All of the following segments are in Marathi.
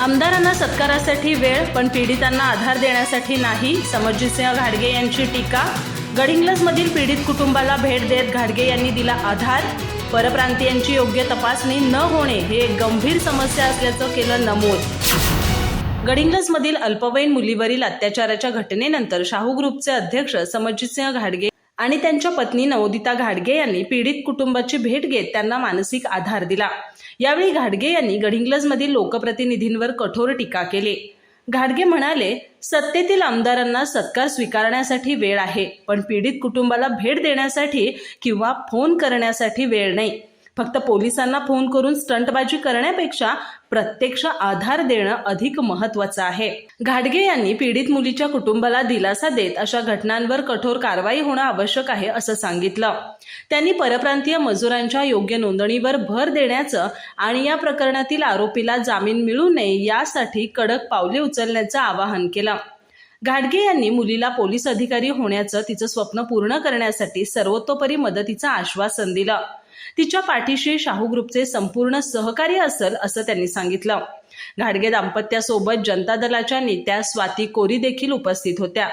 आमदारांना सत्कारासाठी वेळ पण पीडितांना आधार देण्यासाठी नाही समरजितसिंह घाडगे यांची टीका. गडिंग्लजमधील पीडित कुटुंबाला भेट देत घाडगे यांनी दिला आधार. परप्रांतीयांची योग्य तपासणी न होणे हे एक गंभीर समस्या असल्याचं केलं नमूद. गडिंग्लजमधील अल्पवयीन मुलीवरील अत्याचाराच्या घटनेनंतर शाहू ग्रुपचे अध्यक्ष समरजितसिंह घाडगे आणि त्यांच्या पत्नी नवोदिता घाडगे यांनी पीडित कुटुंबाची भेट घेत त्यांना मानसिक आधार दिला. यावेळी घाडगे यांनी गडिंग्लजमधील लोकप्रतिनिधींवर कठोर टीका केली. घाडगे म्हणाले सत्तेतील आमदारांना सत्कार स्वीकारण्यासाठी वेळ आहे पण पीडित कुटुंबाला भेट देण्यासाठी किंवा फोन करण्यासाठी वेळ नाही. फक्त पोलिसांना फोन करून स्टंटबाजी करण्यापेक्षा प्रत्यक्ष आधार देणं अधिक महत्वाचं आहे. घाडगे यांनी पीडित मुलीच्या कुटुंबाला दिलासा देत अशा घटनांवर कठोर कारवाई होणं आवश्यक आहे असं सांगितलं. त्यांनी परप्रांतीय मजुरांच्या योग्य नोंदणीवर भर देण्याचं आणि या प्रकरणातील आरोपीला जामीन मिळू नये यासाठी कडक पावले उचलण्याचं आवाहन केलं. घाटगे यांनी मुलीला पोलीस अधिकारी होण्याचं तिचं स्वप्न पूर्ण करण्यासाठी सर्वतोपरी मदतीचं आश्वासन दिलं. तिच्या पाठीशी शाहू ग्रुपचे संपूर्ण सहकार्य असेल असं त्यांनी सांगितलं. घाडगे दाम्पत्यासोबत जनता दलाच्या नेत्या स्वाती कोरी देखील उपस्थित होत्या.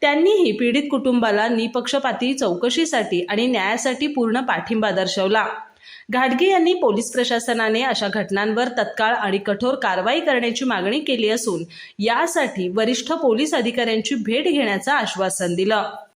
त्यांनीही पीडित कुटुंबाला निपक्षपाती चौकशीसाठी आणि न्यायासाठी पूर्ण पाठिंबा दर्शवला. घाटगे यांनी पोलीस प्रशासनाने अशा घटनांवर तत्काळ आणि कठोर कारवाई करण्याची मागणी केली असून यासाठी वरिष्ठ पोलीस अधिकाऱ्यांची भेट घेण्याचं आश्वासन दिलं.